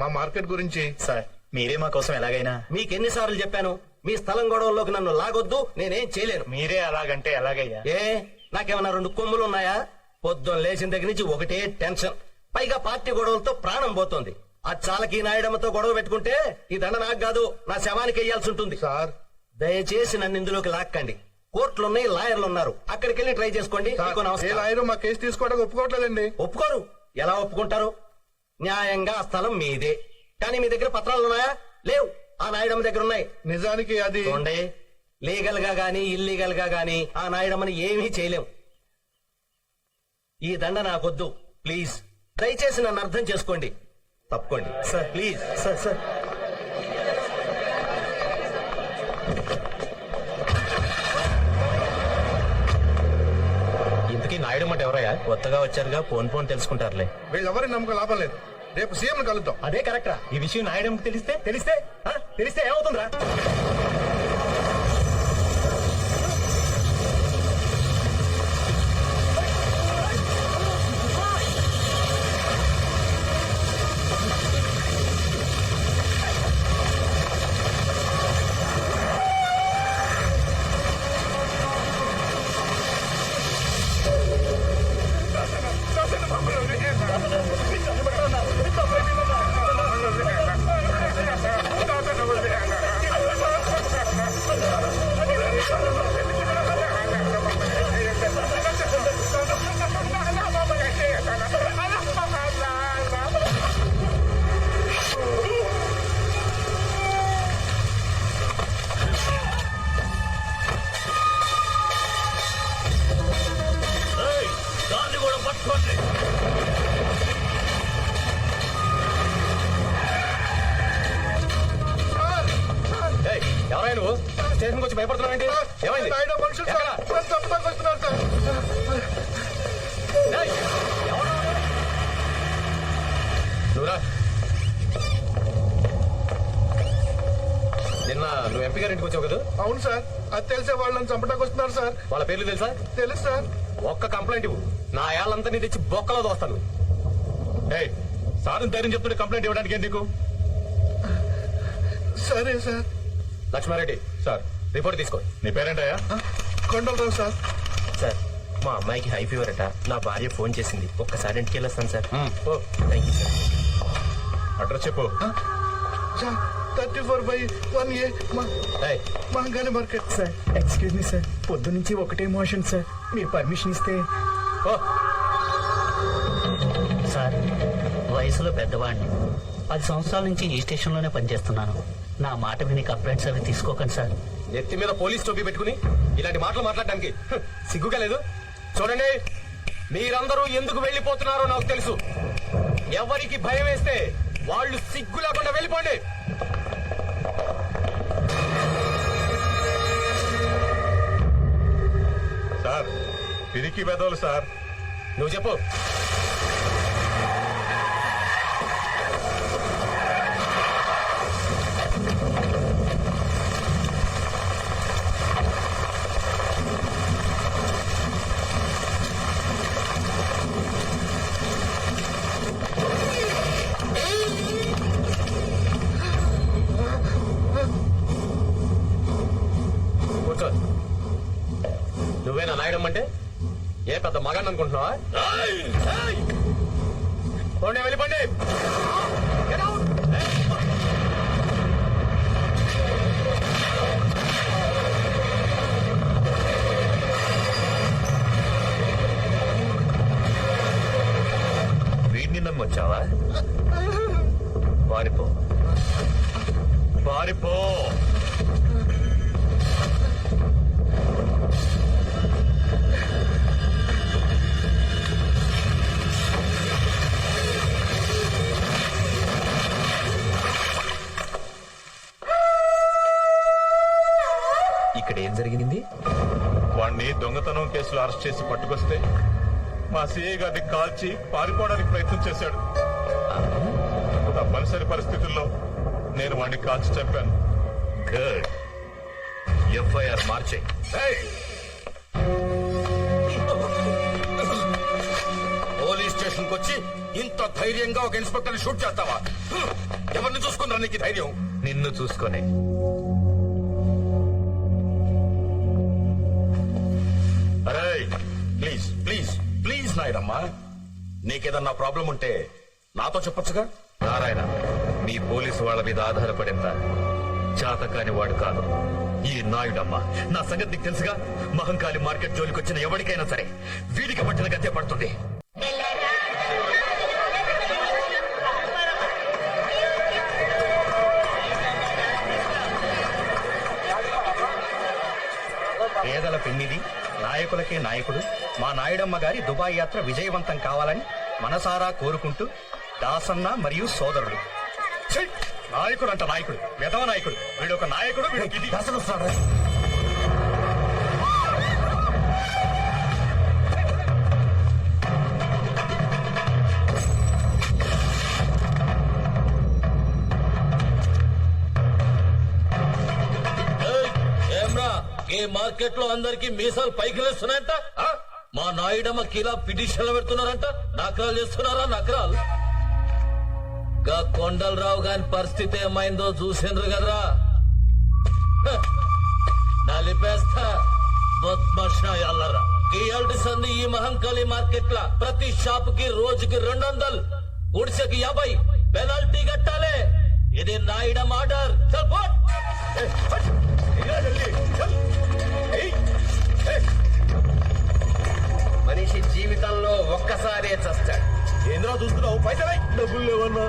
మా మార్కెట్ గురించి సార్ మీరే మా కోసం ఎలాగైనా మీకెన్నిసార్లు చెప్పాను? మీ స్థలం గొడవల్లోకి నన్ను లాగొద్దు నేనేం చేయలేను. మీరే అలాగంటే ఎలాగయ్యా? ఏ నాకేమన్నా రెండు కొమ్ములు ఉన్నాయా? పొద్దున్న లేచిన దగ్గర నుంచి ఒకటే టెన్షన్. పైగా పార్టీ గొడవలతో ప్రాణం పోతోంది. ఆ చాలకి నాయడమ్మతో గొడవ పెట్టుకుంటే ఈ దండ నాకు కాదు నా శవానికి వెయ్యాల్సి ఉంటుంది. సార్. దయచేసి నన్ను ఇందులోకి లాక్కండి. కోర్టులు ఉన్నాయి లాయర్లు ఉన్నారు అక్కడికి వెళ్ళి ట్రై చేసుకోండి. మీకు ఏ. లాయరు మా కేసు తీసుకోవడానికి ఒప్పుకోవట్లేదండి. ఒప్పుకోరు. ఎలా ఒప్పుకుంటారు? న్యాయంగా ఆ స్థలం మీదే. కానీ మీ దగ్గర పత్రాలు ఉన్నాయా? లేవు. ఆ నాయుడమ్మ దగ్గర ఉన్నాయి. నిజానికి అది చూడండి. లీగల్గా గానీ ఇల్లీగల్గా గానీ ఆ నాయుడమ్మని ఏమీ చేయలేం ఈ దండ నాకొద్దు. ప్లీజ్. దయచేసి నన్ను అర్థం చేసుకోండి. తప్పుకోండి. Sir please. Sir sir. ఇంతకీ నాయుడు అంటే ఎవరయ్యా? కొత్తగా వచ్చారుగా ఫోన్ ఫోన్ తెలుసుకుంటారులే. వీళ్ళెవరి నమ్మకం లాభం లేదు. రేపు సీఎం కలుద్దాం. అదే కరెక్టరా. ఈ విషయం నాయడంకి తెలిస్తే? తెలిస్తే? ఆ? తెలిస్తే ఏమవుతుందిరా? నువ్వు స్టేషన్కి వచ్చి భయపడుతున్నావు ఏంటి? ఏమైంది? నువ్వురా నిన్న నువ్వు ఎంపీ గారి ఇంటికి వచ్చావు కదా? అవును సార్ అది తెలిసే వాళ్ళు నన్ను చంపడానికి వస్తున్నారు సార్. వాళ్ళ పేర్లు తెలుసా? తెలుసు సార్. ఒక్క కంప్లైంట్ ఇవ్వు. నా ఏళ్ళంతా నీ తెచ్చి బొక్కలో దోస్తాను. సార్ ధైర్యం చెప్తుంటే కంప్లైంట్ ఇవ్వడానికి ఎందుకు సరే సార్. లక్ష్మారెడ్డి సార్ రిపోర్ట్ తీసుకో. నీ పేరేంటయ్యా? కొండలరావు సార్. సార్ మా అమ్మాయికి హై ఫీవర్ అట. నా భార్య ఫోన్ చేసింది. ఒక్కసారి ఇంటికి వెళ్ళొస్తాను sir. Oh thank you sir. Address చెప్పు. Thirty four by one A ఏయ్, మహంగాని market sir. Excuse me sir. పొద్దు నుంచి ఒకటే మోషన్ సార్. మీరు పర్మిషన్ ఇస్తే ఓ. సార్ వయసులో పెద్దవాడిని. పది సంవత్సరాల నుంచి ఈ స్టేషన్లోనే పనిచేస్తున్నాను. నా మాట విని కంప్లైంట్స్ అవి తీసుకోకండి సార్. నెత్తి మీద పోలీస్ టోపీ పెట్టుకుని ఇలాంటి మాటలు మాట్లాడడానికి హ్, సిగ్గుగా లేదు. చూడండి మీరందరూ ఎందుకు వెళ్ళిపోతున్నారో నాకు తెలుసు. ఎవరికి భయం వేస్తే వాళ్ళు సిగ్గు లేకుండా వెళ్ళిపోండి. సార్ పిరికి పెదవులు సార్. నువ్వు చెప్పు. మగాన్ని అనుకుంటున్నావా పోండి వెళ్ళిపోండి! వీడిని నమ్మొచ్చావా? పారిపో. పారిపో. దొంగతనం కేసులో అరెస్ట్ చేసి పట్టుకొస్తే మా సిఐ గారిని కాల్చి పారిపోవడానికి ప్రయత్నం చేశాడు. తప్పనిసరి పరిస్థితుల్లో నేను వాణ్ణి కాల్చి గుడ్ ఎఫ్ఐఆర్ మార్చే. పోలీస్ స్టేషన్కి వచ్చి ఇంత ధైర్యంగా ఒక ఇన్స్పెక్టర్ షూట్ చేస్తావా. ఎవరిని చూసుకున్నా నీకు ధైర్యం? నిన్ను చూసుకొని. నాయుడమ్మా నీకేదన్నా ప్రాబ్లం ఉంటే నాతో చెప్పొచ్చుగా? నారాయణ మీ పోలీసు వాళ్ళ మీద ఆధారపడింత చాతకాని వాడు కాదు. ఈ నాయుడమ్మ నా సంగతి నీకు తెలుసుగా? మహంకాళి మార్కెట్ జోలికి వచ్చిన ఎవరికైనా సరే వీడికి పట్టిన గతే పడుతుంది. పేదల పెన్నిది? నాయకులకే నాయకుడు. మా నాయుడమ్మ గారి దుబాయ్ యాత్ర విజయవంతం కావాలని మనసారా కోరుకుంటూ దాసన్న మరియు సోదరుడు! నాయకుడు అంట నాయకుడు. విధవ నాయకుడు. వీడు ఒక నాయకుడు వీడికి ఈ మార్కెట్లో అందరికి మీసాలు పైకి లేస్తున్నాయంట? మా నాయుడమ్మ కిలా పిటిషన్లు పెడుతున్నారంట. నకరాలు చేస్తున్నారా నకరాలు? గా కొండలరావు గాని పరిస్థితి ఏమైందో చూసిండ్రు కదరా. నలిపేస్తా బద్మాషాయాలరా ఈ సంది ఈ మహంకాళి మార్కెట్లా ప్రతి షాప్కి రోజుకి రెండు వందలు గుడిసెకి యాభై పెనాల్టీ కట్టాలి. ఇది నాయుడమ్మ ఆర్డర్. చల్. మనిషి జీవితంలో ఒక్కసారే చస్తాడు. ఏంద్రా చూస్తున్నావు? పైసలై. డబ్బులు లేవన్నా.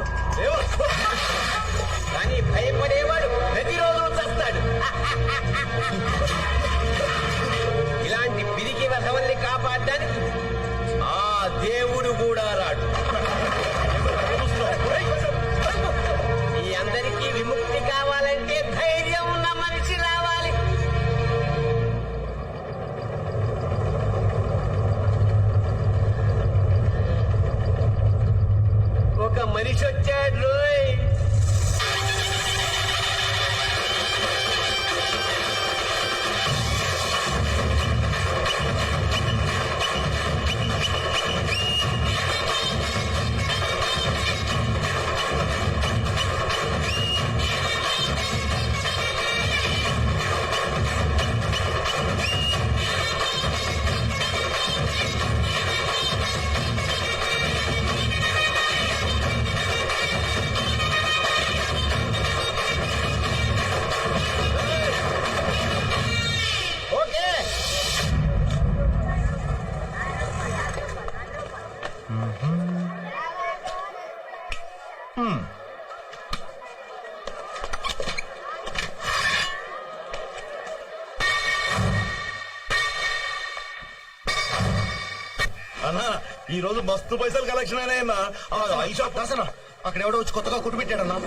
అన్నా ఈ రోజు మస్తు పైసలు కలెక్షన్ అయినాయన్నా. ఆ, ఈ షాప్ దాసనా అక్కడ ఎవడో వచ్చి కొత్తగా కుట్టు పెట్టాడన్నా.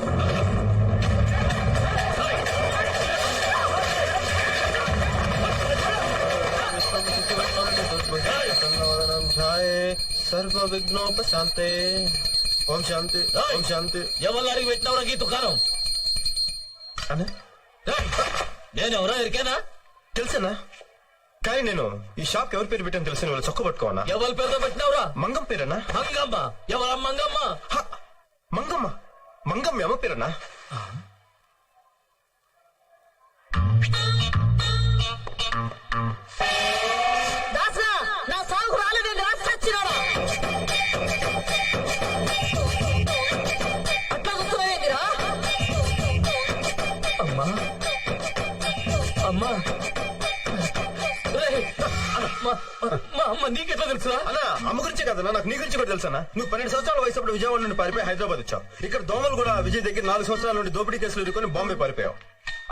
సర్వ విఘ్నోపశాంతే ఓం శాంతి ఓం శాంతి ఎవరు అడిగి పెట్టినవరా దుకాణం అనే ఏయ్, నేనెవరో ఎరికేనా? తెలుసనా కానీ నేను ఈ షాప్ ఎవరి పేరు పెట్టాను తెలిసిన వాళ్ళు చొక్క పట్టుకోవన్నా ఎవరి పేరుతో పెట్టినవరా? మంగం పేరన్నా మంగమ్మ. ఎవరా మంగమ్మ? హ! మంగమ్మ. మంగమ్మ ఎమ్మ పేరన్నా మా అమ్మ నీకెట్లా అమ్మ గురించే కదా నాకు నీ గురించి కూడా తెలుసా నువ్వు పన్నెండు సంవత్సరాల వయసు అప్పుడు విజయవాడ నుండి పారిపోయి హైదరాబాద్ వచ్చావు. ఇక్కడ దోమలు కూడా విజయ్ దగ్గర నాలుగు సంవత్సరాల నుండి దోపిడీ కేసులు ఎదుర్కొని బాంబే పారిపోయావు.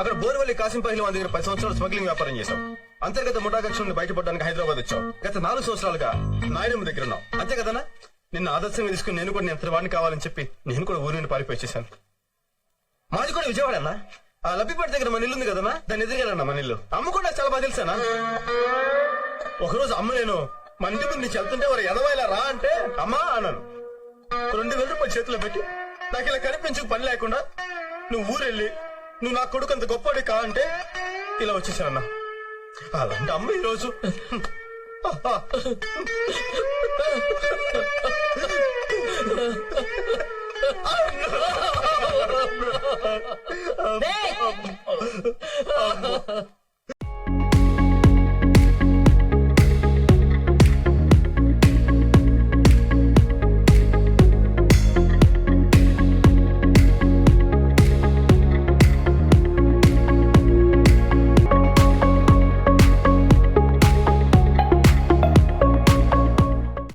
అక్కడ బోర్వల్లి కాసిం పహిల్వాన్ దగ్గర పది సంవత్సరాలు స్మగ్లింగ్ వ్యాపారం చేశావు. అంతర్గత ముఠా కక్ష నుండి బయటపడడానికి హైదరాబాద్ వచ్చావు. గత నాలుగు సంవత్సరాలుగా నాయనమ్మ దగ్గర ఉన్నావు. అంతే కదనా నిన్న ఆదర్శంగా తీసుకుని నేను కూడా నేను వాడిని కావాలని చెప్పి నేను కూడా ఊరి నుండి పారిపోయి వచ్చేసాను మాది కూడా విజయవాడ అన్నా. లబ్బిపేట దగ్గర మన ఇల్లు ఉంది కదన్నా దాన్ని ఎదురుగా మన ఇల్లు అమ్మ కూడా చాలా బాగా తెలుసానా? ఒకరోజు అమ్మ నేను మన ఇంటి ముందు నుంచి వెళ్తుంటే వారు ఎదవాయిలా రా అంటే అమ్మా అన్నాను. రెండు వేల రూపాయలు చేతిలో పెట్టి నాకు ఇలా కనిపించు పని లేకుండా నువ్వు ఊరెళ్ళి నువ్వు నా కొడుకు అంత గొప్పవాడి కా అంటే ఇలా వచ్చేసానన్నా. అలాంటి అమ్మ ఈరోజు. Ha 네!